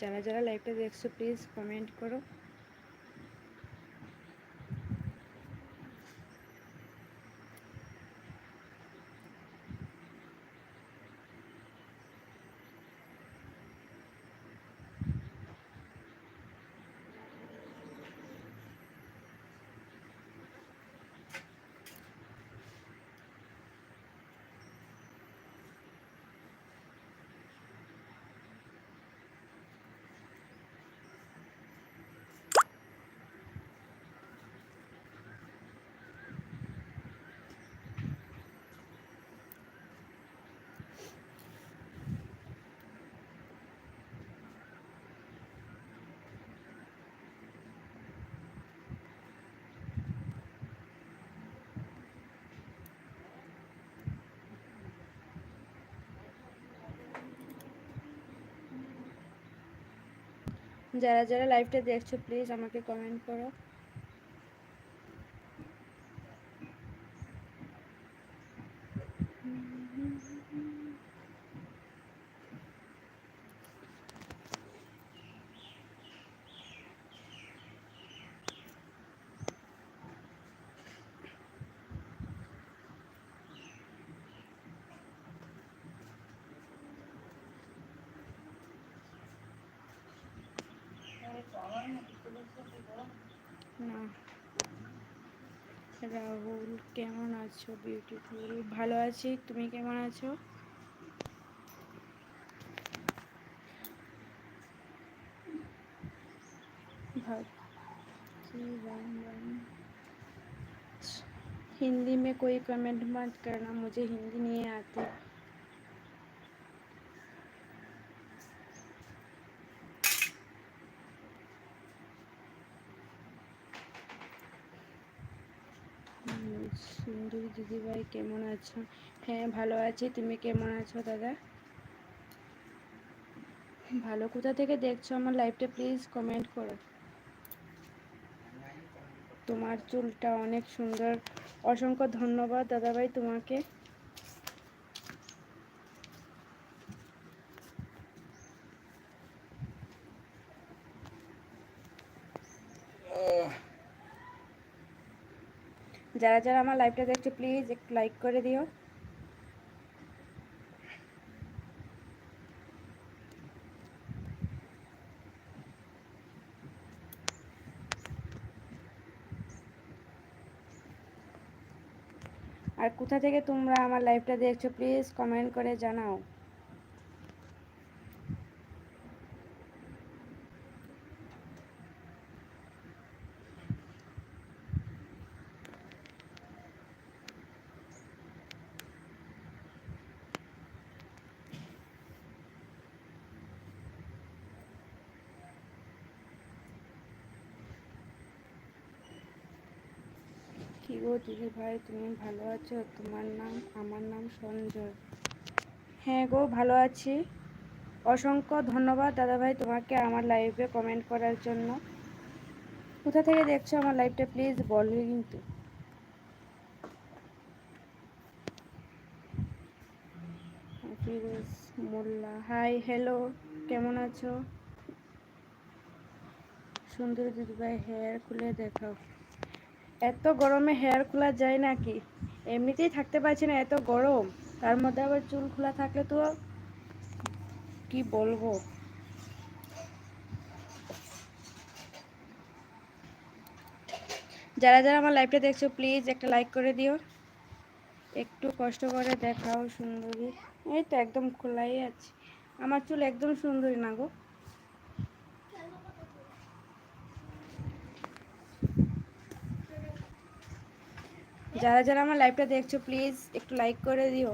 যারা যারা লাইভটা দেখছ প্লিজ কমেন্ট করো যারা যারা লাইভটা দেখছ প্লিজ আমাকে কমেন্ট করো না রাহুল কেমন আছো বিউটিফুল ভালো আছি তুমি কেমন আছো हिंदी में कोई कमेंट मत करना मुझे हिंदी नहीं आती সুন্দরী দিদিভাই কেমন আছো? হ্যাঁ ভালো আছি। তুমি কেমন আছো দাদা? ভালো। কোথা থেকে দেখছ আমার লাইফটা প্লিজ কমেন্ট করো। তোমার চুলটা অনেক সুন্দর। অসংখ্য ধন্যবাদ দাদাভাই তোমাকে। যারা যারা আমার লাইভটা দেখছ প্লিজ একটু লাইক করে দিও। আর কোথা থেকে তোমরা আমার লাইভটা দেখছ প্লিজ কমেন্ট করে জানাও। দিদি ভাই তুমি ভালো আছো? তোমার নাম আমার নাম সঞ্জয়। হ্যাঁ গো ভালো আছি। অসংখ্য ধন্যবাদ দাদা ভাই তোমাকে আমার লাইভে কমেন্ট করার জন্য। কোথা থেকে দেখছ আমার লাইভটা প্লিজ বলবে কিন্তু। মোল্লা হাই হ্যালো কেমন আছো? সুন্দর দিদিভাই হেয়ার খুলে দেখাও। এত গরমে হেয়ার খোলা যায় নাকি? এমনিতেই থাকতে পারছি না এত গরম। তার মধ্যে আবার চুল খোলা থাকলে তো কি বলব? যারা যারা আমার লাইভটা দেখছ প্লিজ একটা লাইক করে দিও। একটু কষ্ট করে দেখাও সুন্দরী। এই তো একদম খোলাই আছে। আমার চুল একদম সুন্দরী না গো। যারা যারা আমার লাইভটা দেখছ প্লিজ একটু লাইক করে দিও।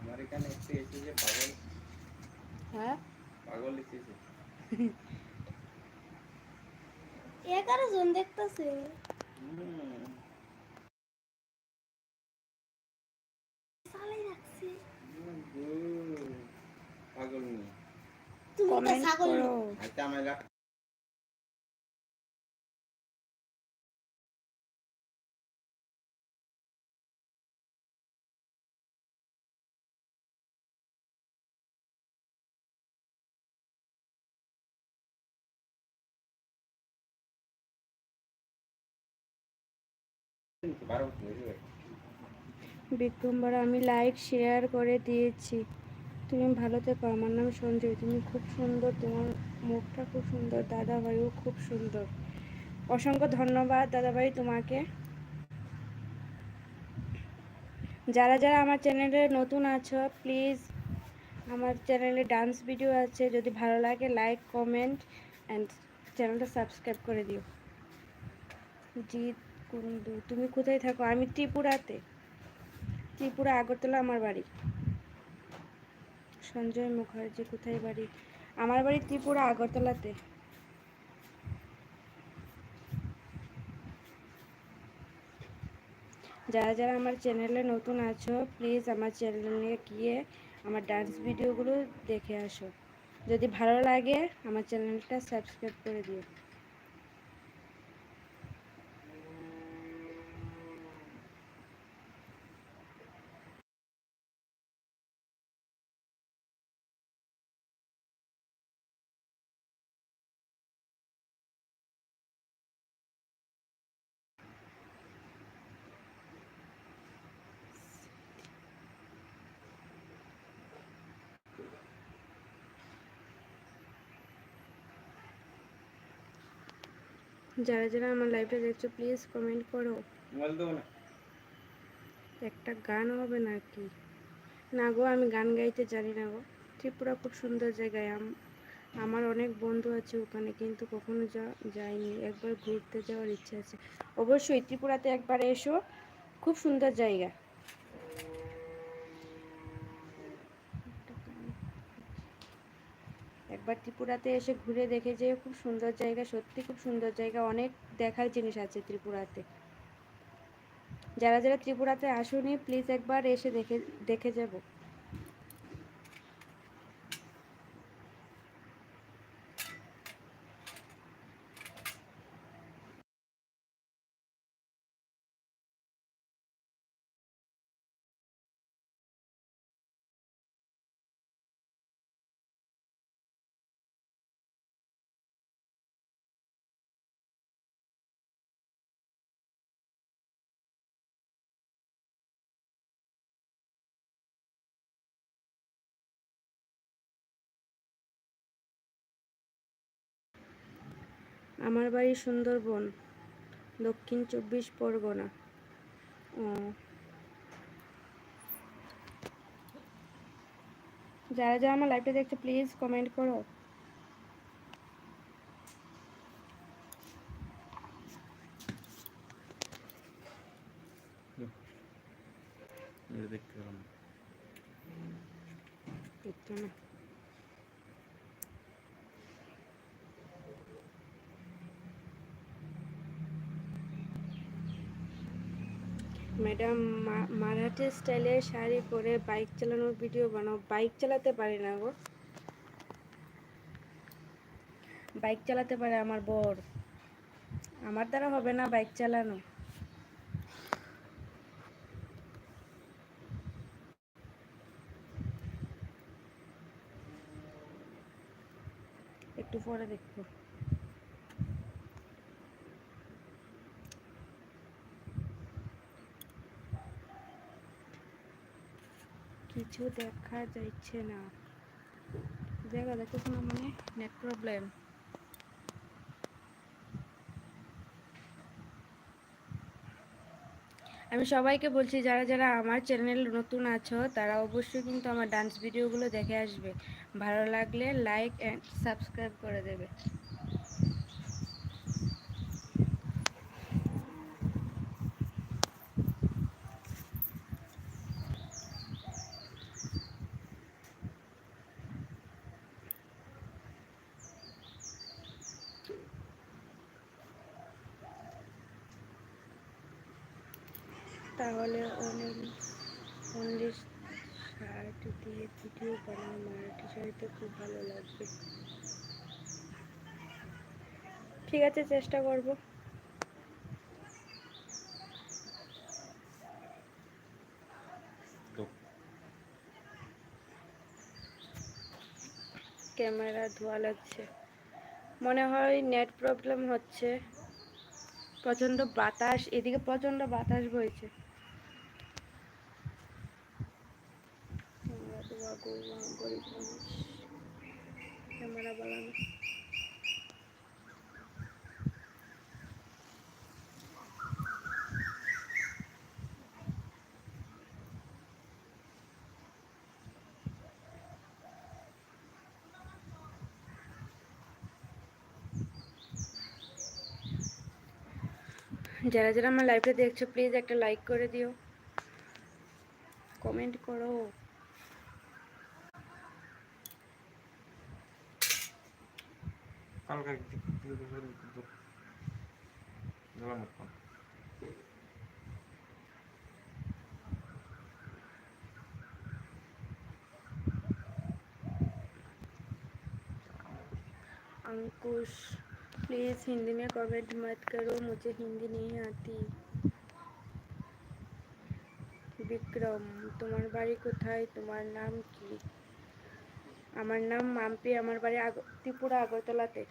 আমার এখানে একটু এসেছে পাগল। হ্যাঁ? পাগল এগারো জন দেখতেছে। হুম, চালাই রাখছে। হুম, পাগল তুমি কমেন্ট ছাগল। বিক্রমবার আমি লাইক শেয়ার করে দিয়েছি। তুমি ভালো থেকো, আমার নাম সঞ্জয়। তুমি খুব সুন্দর, তোমার মুখটা খুব সুন্দর দাদা ভাইও খুব সুন্দর। অসংখ্য ধন্যবাদ দাদা ভাই তোমাকে। যারা যারা আমার চ্যানেলে নতুন আছো প্লিজ আমার চ্যানেলে ডান্স ভিডিও আছে। যদি ভালো লাগে লাইক কমেন্ট অ্যান্ড চ্যানেলটা সাবস্ক্রাইব করে দিও। জিৎ কুন্ডু তুমি কোথায় থাকো? আমি ত্রিপুরাতে। ত্রিপুরা, আগরতলা আমার বাড়ি। সঞ্জয় মুখার্জি, কোথায় বাড়ি? আমার বাড়ি ত্রিপুরা, আগরতলাতে। যারা যারা আমার চ্যানেলে নতুন আছো প্লিজ আমার চ্যানেলে গিয়ে আমার ডান্স ভিডিওগুলো দেখে আসো। যদি ভালো লাগে, আমার চ্যানেলটা সাবস্ক্রাইব করে দিও। যারা যারা আমার লাইভটা দেখছ প্লিজ কমেন্ট করো। একটা গান হবে না কি না গো আমি গান গাইতে জানি না গো। ত্রিপুরা খুব সুন্দর জায়গায়। আম- আমার অনেক বন্ধু আছে ওখানে কিন্তু কখনো যা যাইনি। একবার ঘুরতে যাওয়ার ইচ্ছা আছে। অবশ্যই ত্রিপুরাতে একবার এসো। খুব সুন্দর জায়গা। একবার ত্রিপুরাতে এসে ঘুরে দেখে যে খুব সুন্দর জায়গা, সত্যি খুব সুন্দর জায়গা, অনেক দেখার জিনিস আছে ত্রিপুরাতে। যারা যারা ত্রিপুরাতে আসুনি প্লিজ একবার এসে দেখে দেখে যাব। আমার বাড়ি সুন্দরবন দক্ষিণ চব্বিশ পরগনা। ও। যারা যারা আমার লাইভটা দেখছ প্লিজ কমেন্ট করো। দেখতে না। ম্যাডাম মারাঠি স্টাইলে শাড়ি পরে বাইক চালানোর ভিডিও বানাও। বাইক চালাতে পারি না গো। বাইক চালাতে পারে আমার বর। আমার দ্বারা হবে না বাইক চালানো। একটু পরে দেখব। কিছু দেখা যাচ্ছে না। দেখা যাচ্ছে না মানে নেট প্রবলেম আমি সবাইকে বলছি, যারা যারা আমার চ্যানেল নতুন আছো, তারা অবশ্যই কিন্তু আমার ডান্স ভিডিওগুলো দেখে আসবে। ভালো লাগলে লাইক অ্যান্ড সাবস্ক্রাইব করে দেবে। তাহলে অনেক অনলি শার্ট দিয়ে ভিডিও বানাও মারাঠি শাড়িতে খুব ভালো লাগবে। ঠিক আছে চেষ্টা করব। ক্যামেরা ধোয়া লাগছে। মনে হয় নেট প্রবলেম হচ্ছে। প্রচণ্ড বাতাস এদিকে প্রচণ্ড বাতাস বইছে আমরা তো বা মানুষ ক্যামেরা বালানো যারা যারা আমার লাইভটা দেখছ প্লিজ একটা লাইক করে দিও। কমেন্ট করো। কালকে গেলাম अंकुश प्लीज़ हिंदी में कमेंट मत करो मुझे हिंदी नहीं आती বিক্রম তোমার বাড়ি কোথায় তোমার নাম কি আমার নাম মাম্পি আমার বাড়ি আগ ত্রিপুরা আগরতলাতে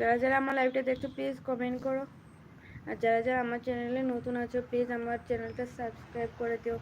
যারা যারা আমার লাইভটা দেখছ প্লিজ কমেন্ট করো। আর যারা যারা আমার চ্যানেলে নতুন আছো প্লিজ আমার চ্যানেলটা সাবস্ক্রাইব করে দিও।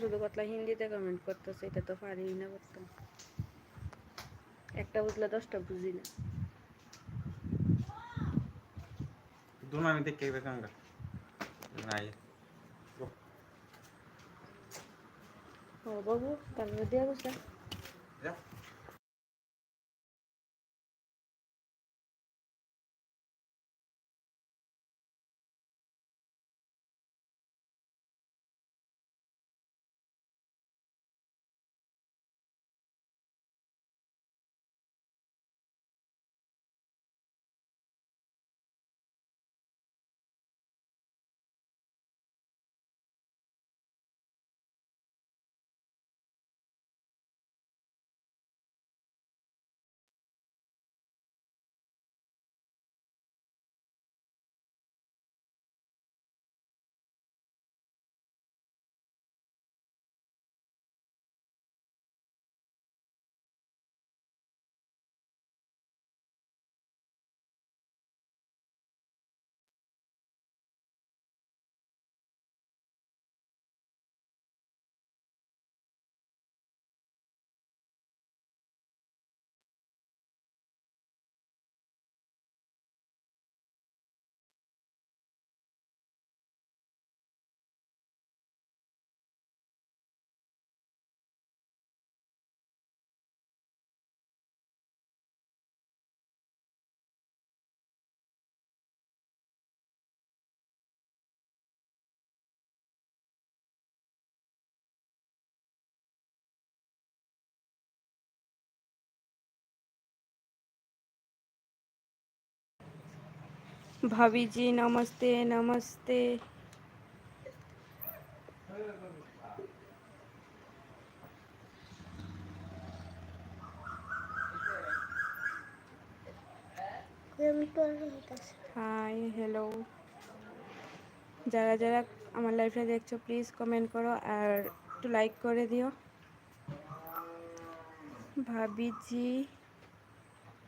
শুধু কথা হিন্দিতে কমেন্ট করতেছে এটা তো পারি না করতাম একটা বুঝলে দশটা বুঝি না। दोनों আমি দেখে দেখাঙ্গা নাই। ও বাবু তাহলে দিয়ে বসে যা। भाभी जी नमस्ते नमस्ते আমি তো হইতাছে হাই হ্যালো যারা যারা আমার লাইফটা দেখছো প্লিজ কমেন্ট করো আর একটু লাইক করে দিও भाभी जी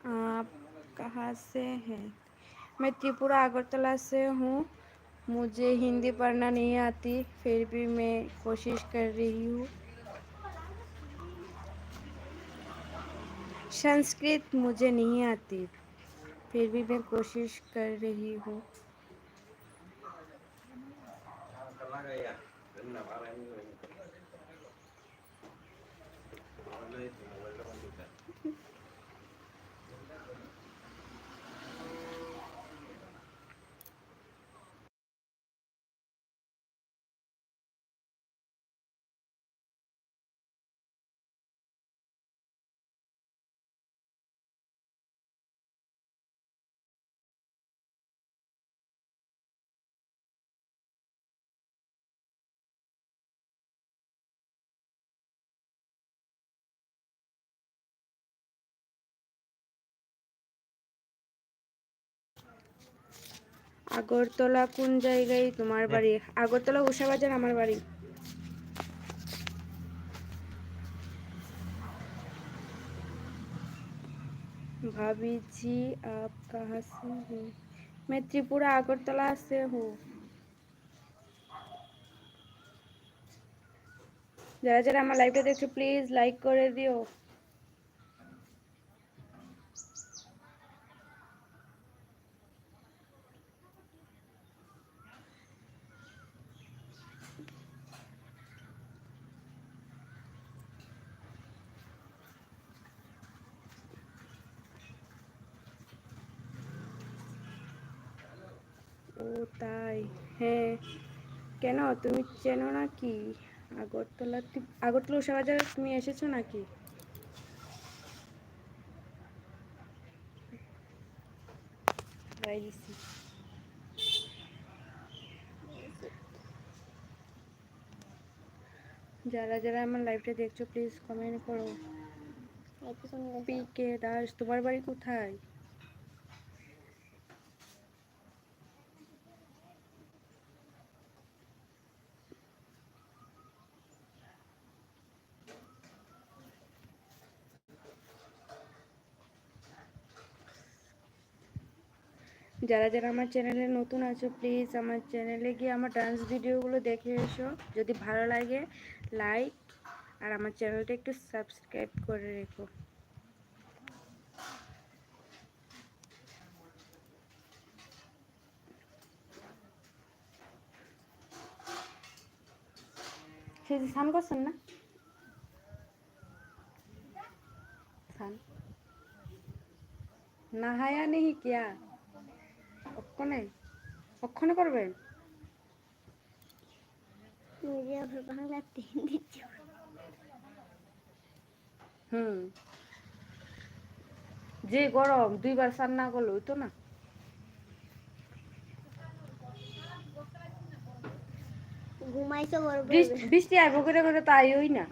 आप कहाँ से हैं मैं त्रिपुरा अगरतला से हूँ। मुझे हिंदी पढ़ना नहीं आती, फिर भी मैं कोशिश कर रही हूँ। संस्कृत मुझे नहीं आती, फिर भी मैं कोशिश कर रही हूँ। আগরতলা কোন জায়গায় তোমার বাড়ি আগরতলা উষাবাজার আমার বাড়ি भाभी जी आप कहाँ से हो मैं त्रिपुरा আগরতলা से हूँ যারা যারা আমার লাইভটা দেখছো প্লিজ লাইক করে দিও হ্যাঁ। কেন? তুমি চেনো নাকি আগরতলা তি- আগরতলা উষাবাজার তুমি এসেছ নাকি? দিছি। যারা যারা আমার লাইভটা দেখছ প্লিজ কমেন্ট করো। পি কে দাস তোমার বাড়ি কোথায়? যারা যারা আমার চ্যানেলে নতুন আছো প্লিজ আমার চ্যানেলে গিয়ে আমার ডান্স ভিডিওগুলো দেখে এসো। যদি ভালো লাগে লাইক আর আমার চ্যানেলটা একটু সাবস্ক্রাইব করে রেখো। সে স্নান করছেন না? স্নান নাহায়া নেহি কিয়া? অক্ষণে অক্ষণে আবার বাংলাতে হুম। যে গরম দুইবার স্নান না করলে হইতো না? বৃষ্টি বৃষ্টি আইব করে করে তো আইওই না।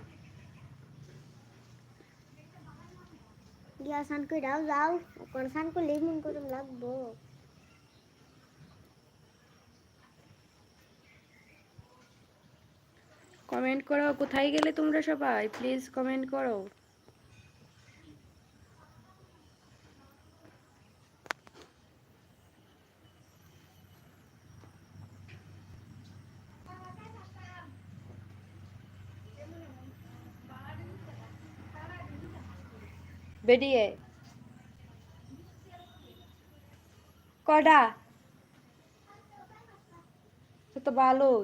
গিয়া স্নান করে যাও যাও। কোন স্নান করলে মন করে লাগবো। কমেন্ট করো কোথায় গেলে তোমরা সবাই? প্লিজ কমেন্ট করো। বেরিয়ে। কডা তো ভালোই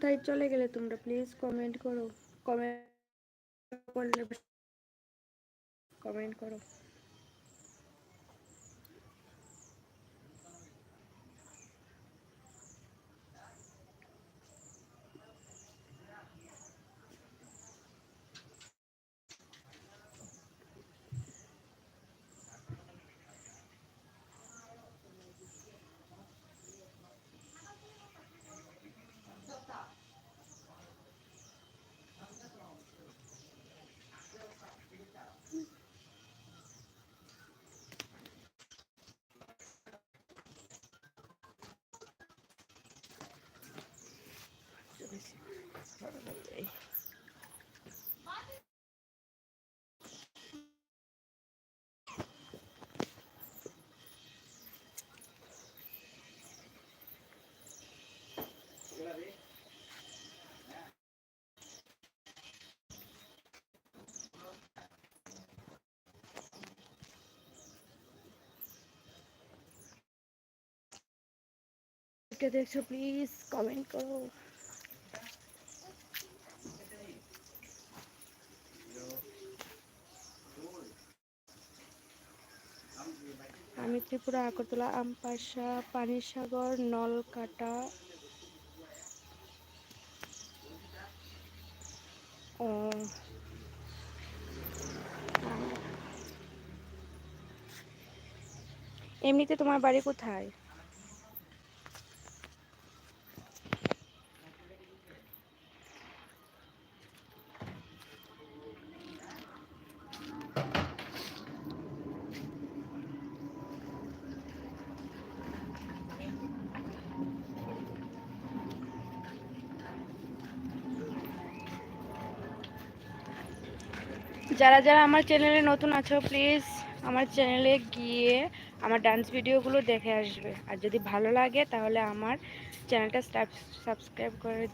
কোথায় চলে গেলে তোমরা? প্লিজ কমেন্ট করো। কমেন্ট করলে কমেন্ট করো। কে দেখছ প্লিজ কমেন্ট করো। আমি ত্রিপুরা, আগরতলা, আমপাশা, পানিসাগর, নলকাটা, ও। এমনিতে তোমার বাড়ি কোথায়? যারা যারা আমার চ্যানেলে নতুন আছো প্লিজ আমার চ্যানেলে গিয়ে আমার ডান্স ভিডিওগুলো দেখে আসবে। আর যদি ভালো লাগে, তাহলে আমার চ্যানেলটা সাবস্ক্রাইব করে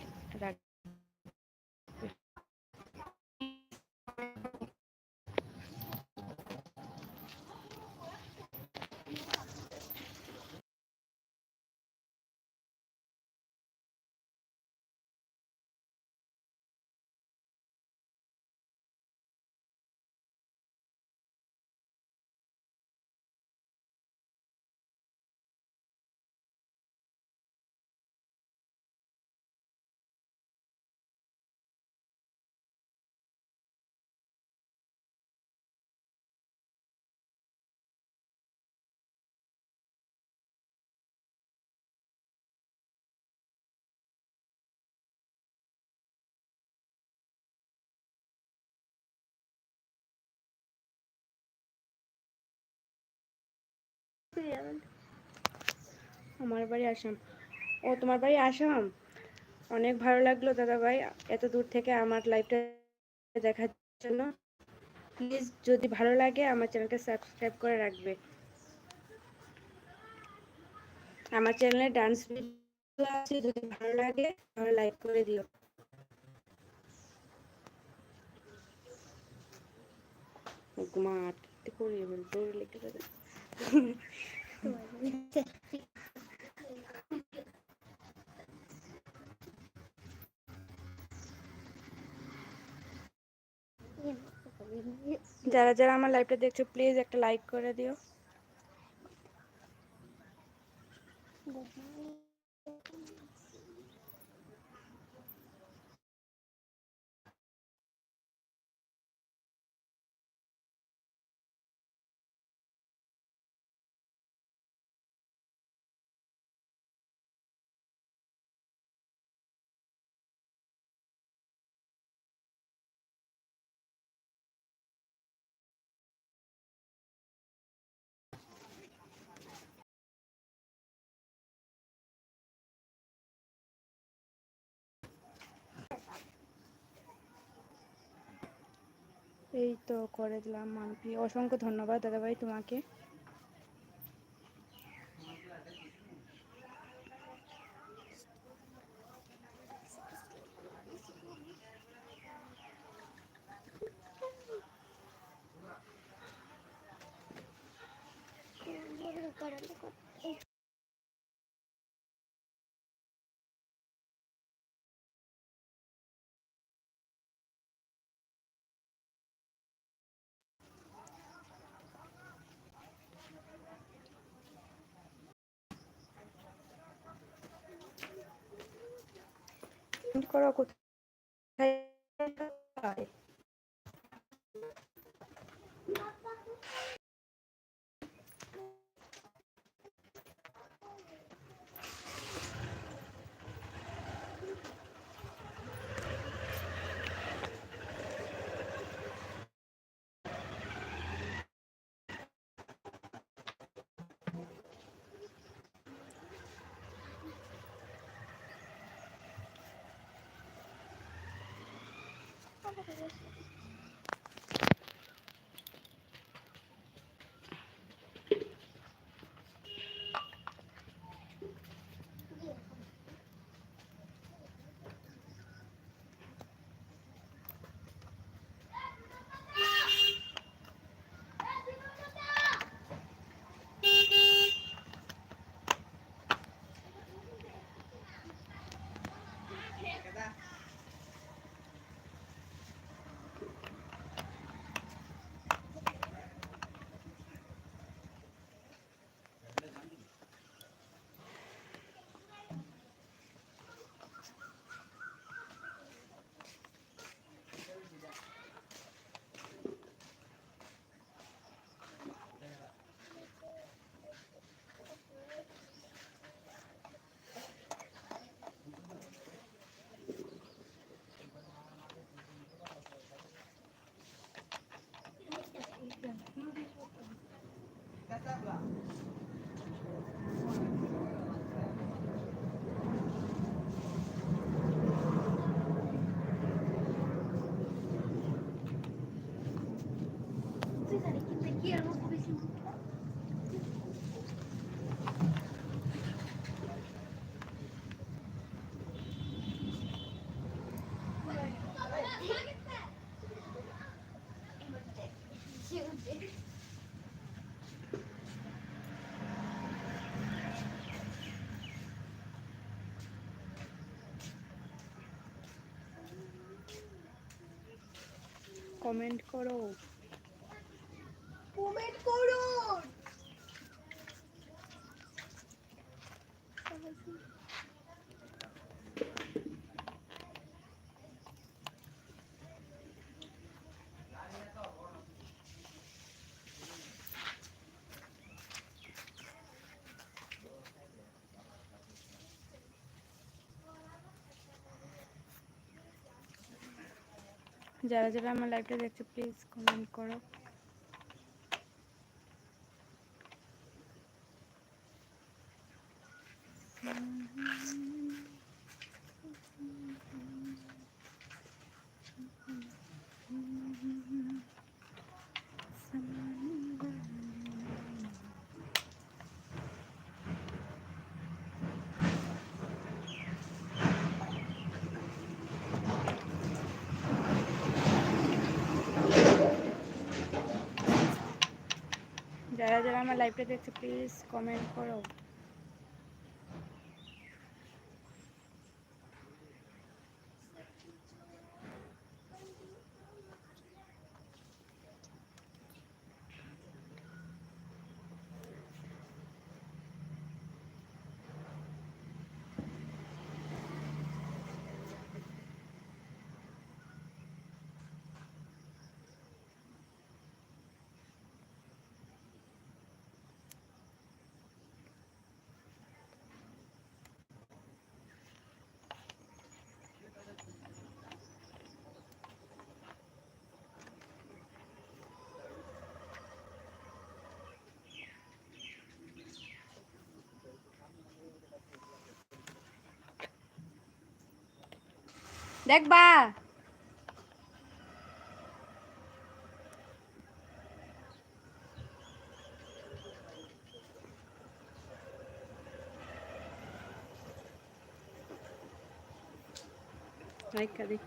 আমার বাড়ি আসাম। ও, তোমার বাড়ি আসাম? অনেক ভালো লাগল দাদা ভাই এত দূর থেকে আমার লাইভটা দেখার জন্য। প্লিজ যদি ভালো লাগে, আমার চ্যানেলটা সাবস্ক্রাইব করে রাখবে। আমার চ্যানেলে ডান্স ভিডিও আছে, যদি ভালো লাগে, তাহলে লাইক করে দিও। মাঠ করিয়ে বল দৌড়ে লেগে যাবে যারা যারা আমার লাইভটা দেখছ প্লিজ একটা লাইক করে দিও। এই তো করে দিলাম মাম্পি অসংখ্য ধন্যবাদ দাদাভাই তোমাকে। Oh, কমেন্ট করো। যারা যারা আমার লাইভটা দেখছ প্লিজ কমেন্ট করো যারা যারা আমার লাইভটা দেখছ প্লিজ কমেন্ট করো। দেখবা। লাইক দিই